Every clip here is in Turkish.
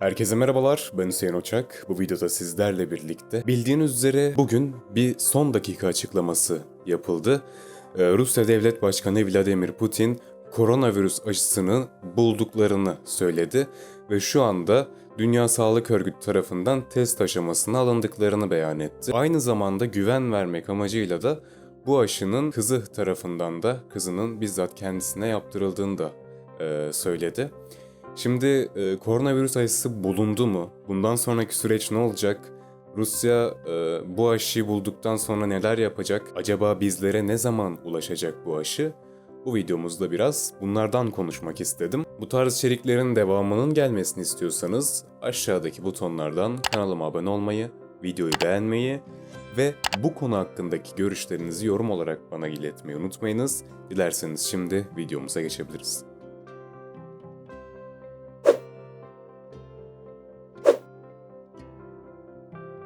Herkese merhabalar, ben Hüseyin Oçak. Bu videoda sizlerle birlikte bildiğiniz üzere bugün bir son dakika açıklaması yapıldı. Ee, Rusya Devlet Başkanı Vladimir Putin koronavirüs aşısını bulduklarını söyledi ve şu anda Dünya Sağlık Örgütü tarafından test aşamasına alındıklarını beyan etti. Aynı zamanda güven vermek amacıyla da bu aşının kızı tarafından da kızının bizzat kendisine yaptırıldığını da e, söyledi. Şimdi e, koronavirüs aşısı bulundu mu? Bundan sonraki süreç ne olacak? Rusya e, bu aşıyı bulduktan sonra neler yapacak? Acaba bizlere ne zaman ulaşacak bu aşı? Bu videomuzda biraz bunlardan konuşmak istedim. Bu tarz içeriklerin devamının gelmesini istiyorsanız aşağıdaki butonlardan kanalıma abone olmayı, videoyu beğenmeyi ve bu konu hakkındaki görüşlerinizi yorum olarak bana iletmeyi unutmayınız. Dilerseniz şimdi videomuza geçebiliriz.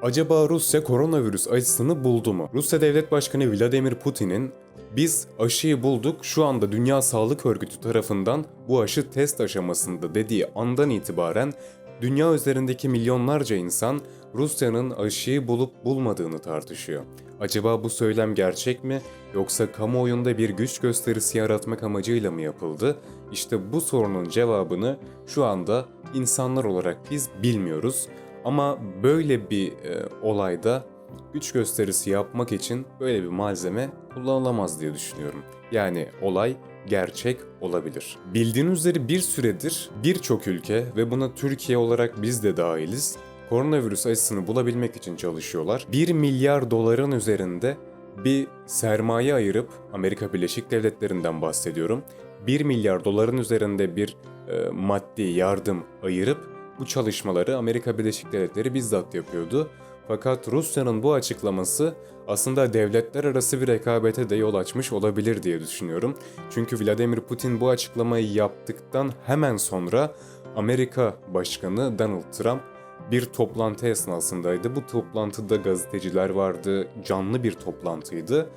Acaba Rusya koronavirüs aşısını buldu mu? Rusya Devlet Başkanı Vladimir Putin'in biz aşıyı bulduk şu anda Dünya Sağlık Örgütü tarafından bu aşı test aşamasında dediği andan itibaren dünya üzerindeki milyonlarca insan Rusya'nın aşıyı bulup bulmadığını tartışıyor. Acaba bu söylem gerçek mi yoksa kamuoyunda bir güç gösterisi yaratmak amacıyla mı yapıldı? İşte bu sorunun cevabını şu anda insanlar olarak biz bilmiyoruz. Ama böyle bir e, olayda güç gösterisi yapmak için böyle bir malzeme kullanılamaz diye düşünüyorum. Yani olay gerçek olabilir. Bildiğiniz üzere bir süredir birçok ülke ve buna Türkiye olarak biz de dahiliz koronavirüs aşısını bulabilmek için çalışıyorlar. 1 milyar doların üzerinde bir sermaye ayırıp Amerika Birleşik Devletleri'nden bahsediyorum. 1 milyar doların üzerinde bir e, maddi yardım ayırıp bu çalışmaları Amerika Birleşik Devletleri bizzat yapıyordu. Fakat Rusya'nın bu açıklaması aslında devletler arası bir rekabete de yol açmış olabilir diye düşünüyorum. Çünkü Vladimir Putin bu açıklamayı yaptıktan hemen sonra Amerika Başkanı Donald Trump bir toplantı esnasındaydı. Bu toplantıda gazeteciler vardı, canlı bir toplantıydı.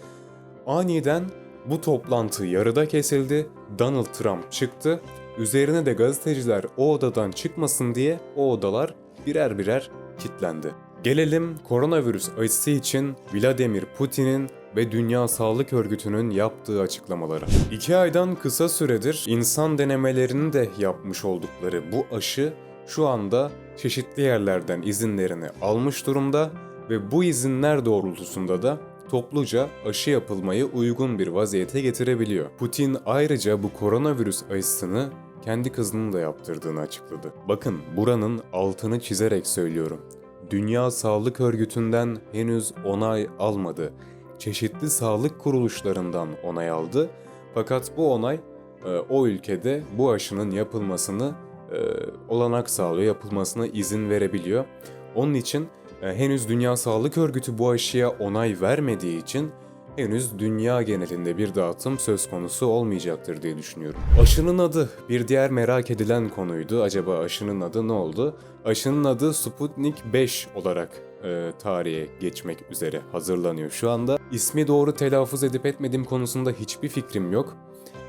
Aniden bu toplantı yarıda kesildi. Donald Trump çıktı. Üzerine de gazeteciler o odadan çıkmasın diye o odalar birer birer kilitlendi. Gelelim koronavirüs aşısı için Vladimir Putin'in ve Dünya Sağlık Örgütü'nün yaptığı açıklamalara. İki aydan kısa süredir insan denemelerini de yapmış oldukları bu aşı şu anda çeşitli yerlerden izinlerini almış durumda ve bu izinler doğrultusunda da topluca aşı yapılmayı uygun bir vaziyete getirebiliyor. Putin ayrıca bu koronavirüs aşısını kendi kızının da yaptırdığını açıkladı. Bakın buranın altını çizerek söylüyorum. Dünya Sağlık Örgütü'nden henüz onay almadı. Çeşitli sağlık kuruluşlarından onay aldı. Fakat bu onay e, o ülkede bu aşının yapılmasını e, olanak sağlıyor, yapılmasına izin verebiliyor. Onun için e, henüz Dünya Sağlık Örgütü bu aşıya onay vermediği için henüz dünya genelinde bir dağıtım söz konusu olmayacaktır diye düşünüyorum. Aşının adı bir diğer merak edilen konuydu. Acaba aşının adı ne oldu? Aşının adı Sputnik 5 olarak e, tarihe geçmek üzere hazırlanıyor şu anda. İsmi doğru telaffuz edip etmediğim konusunda hiçbir fikrim yok.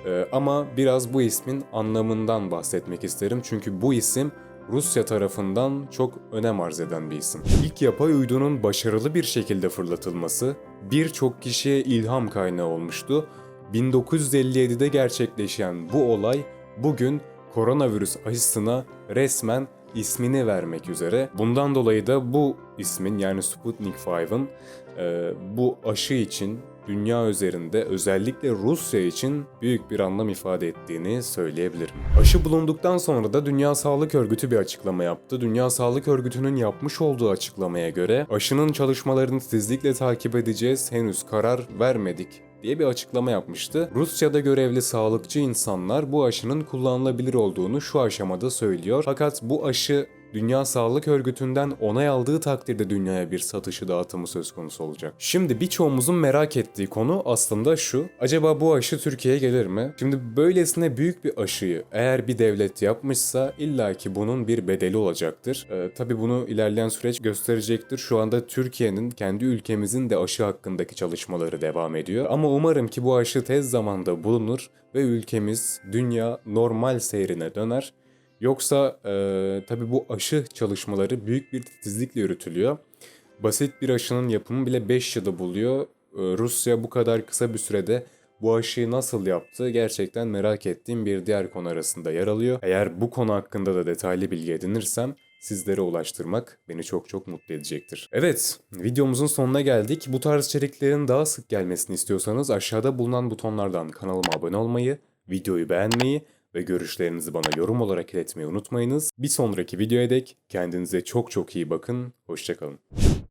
E, ama biraz bu ismin anlamından bahsetmek isterim. Çünkü bu isim Rusya tarafından çok önem arz eden bir isim. İlk yapay uydunun başarılı bir şekilde fırlatılması birçok kişiye ilham kaynağı olmuştu. 1957'de gerçekleşen bu olay bugün koronavirüs aşısına resmen ismini vermek üzere. Bundan dolayı da bu ismin yani Sputnik 5'ın e, bu aşı için dünya üzerinde özellikle Rusya için büyük bir anlam ifade ettiğini söyleyebilirim. Aşı bulunduktan sonra da Dünya Sağlık Örgütü bir açıklama yaptı. Dünya Sağlık Örgütü'nün yapmış olduğu açıklamaya göre aşının çalışmalarını titizlikle takip edeceğiz, henüz karar vermedik diye bir açıklama yapmıştı. Rusya'da görevli sağlıkçı insanlar bu aşının kullanılabilir olduğunu şu aşamada söylüyor. Fakat bu aşı Dünya Sağlık Örgütü'nden onay aldığı takdirde dünyaya bir satışı dağıtımı söz konusu olacak. Şimdi birçoğumuzun merak ettiği konu aslında şu. Acaba bu aşı Türkiye'ye gelir mi? Şimdi böylesine büyük bir aşıyı eğer bir devlet yapmışsa illaki bunun bir bedeli olacaktır. Ee, tabii bunu ilerleyen süreç gösterecektir. Şu anda Türkiye'nin kendi ülkemizin de aşı hakkındaki çalışmaları devam ediyor. Ama umarım ki bu aşı tez zamanda bulunur ve ülkemiz dünya normal seyrine döner Yoksa e, tabii bu aşı çalışmaları büyük bir titizlikle yürütülüyor. Basit bir aşının yapımı bile 5 yılı buluyor. E, Rusya bu kadar kısa bir sürede bu aşıyı nasıl yaptı gerçekten merak ettiğim bir diğer konu arasında yer alıyor. Eğer bu konu hakkında da detaylı bilgi edinirsem sizlere ulaştırmak beni çok çok mutlu edecektir. Evet, videomuzun sonuna geldik. Bu tarz içeriklerin daha sık gelmesini istiyorsanız aşağıda bulunan butonlardan kanalıma abone olmayı, videoyu beğenmeyi ve görüşlerinizi bana yorum olarak iletmeyi unutmayınız. Bir sonraki videoya dek kendinize çok çok iyi bakın. Hoşçakalın.